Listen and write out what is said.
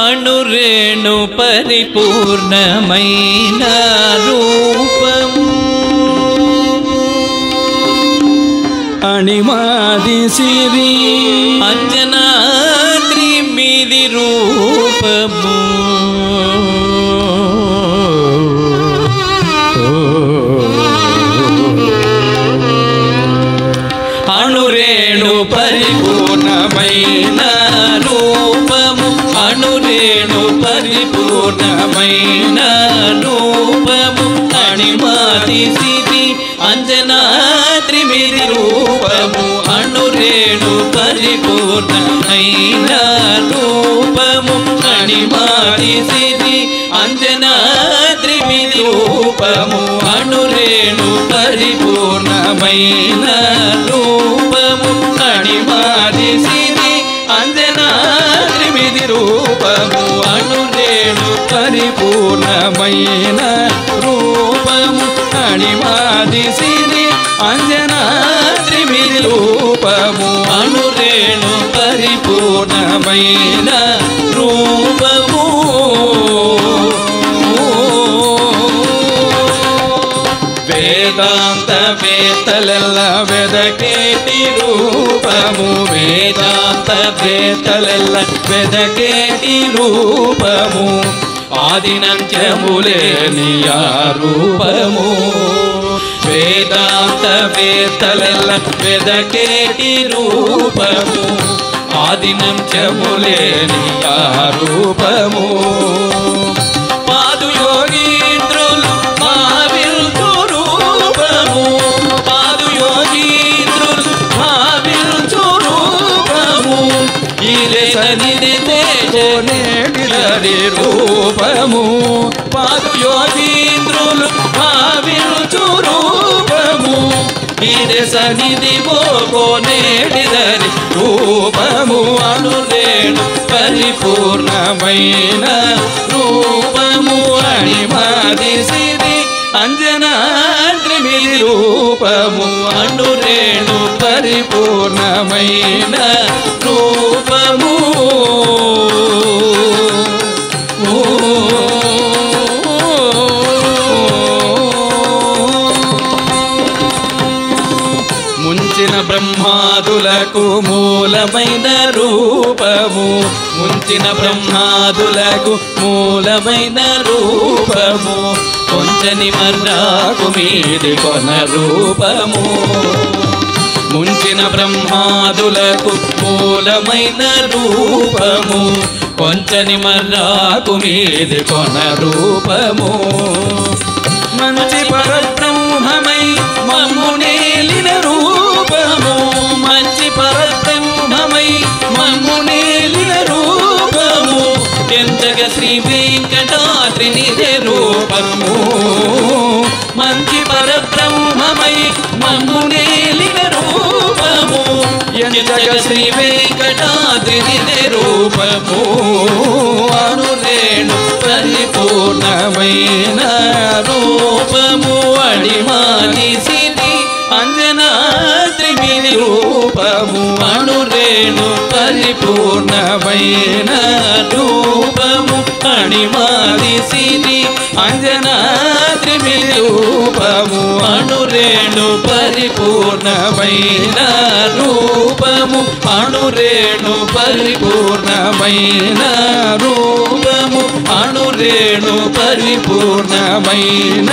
అణురేణు పరిపూర్ణమైన రూపము అణిమాది సిరి అంజనాద్రి మీది రూపము. పరిపూర్ణమైన రూపము అణిమాది సిరి అంజనాద్రి మీది రూపము అణురేణు పరిపూర్ణమైన రూపము అణిమాది సిరి అంజనాద్రి మీది రూపము అణురేణు పరిపూర్ణమైన పరిపూర్ణమైన రూపము అణిమాది సిరి అంజనాద్రి మిది రూపము అణురేణు పరిపూర్ణమైన రూపము వేదాంత వేత్తలెల్ల వెదకేటి రూపము వేదాంత వేత్తలెల్ల వెదకేటి రూపము ఆదినంత్యములేని ఆ రూపము వేదాంత వేత్తలెల్ల వెదకేటి రూపము. ఆదినంత్యములేని ఆ రూపము ఇదే రూపము. పాదు యోగీంద్రులు భావిల్చు రూపము. ఇదే సన్నిధి పోకో నేటిదరి రూపము. అనులేను పరిపూర్ణమైన రూపము. అణిమాది సిరి అంజనాద్రిమిది రూపము అణురేణు పరిపూర్ణమైన రూపము. ముంచిన బ్రహ్మాదులకు మూలమైన రూపము. ముంచిన బ్రహ్మాదులకు మూలమైన రూపము. కొంచని మర్రాకు మీది కొన రూపము. ముంచిన బ్రహ్మాదులకు మూలమైన రూపము కొంచని మర్రాకు మీది కొన రూపము. మంచి పర రూపము మంచి పరబ్రహ్మమై మమ్ము నేలిన రూపము. ఎంతగ శ్రీ వెంకటాద్రి రూపము అనురేణు పరిపూర్ణమైన రూపము. అడిమాది సిరి అంజనాద్రిమిది రూపము అణురేణు పరిపూర్ణమైన రూపము. అణిమాది సిరి అంజనాద్రిమిది రూపము అణురేణు పరిపూర్ణమైన రూపము. అణురేణు పరిపూర్ణమైన రూపము. అణురేణు పరిపూర్ణమైన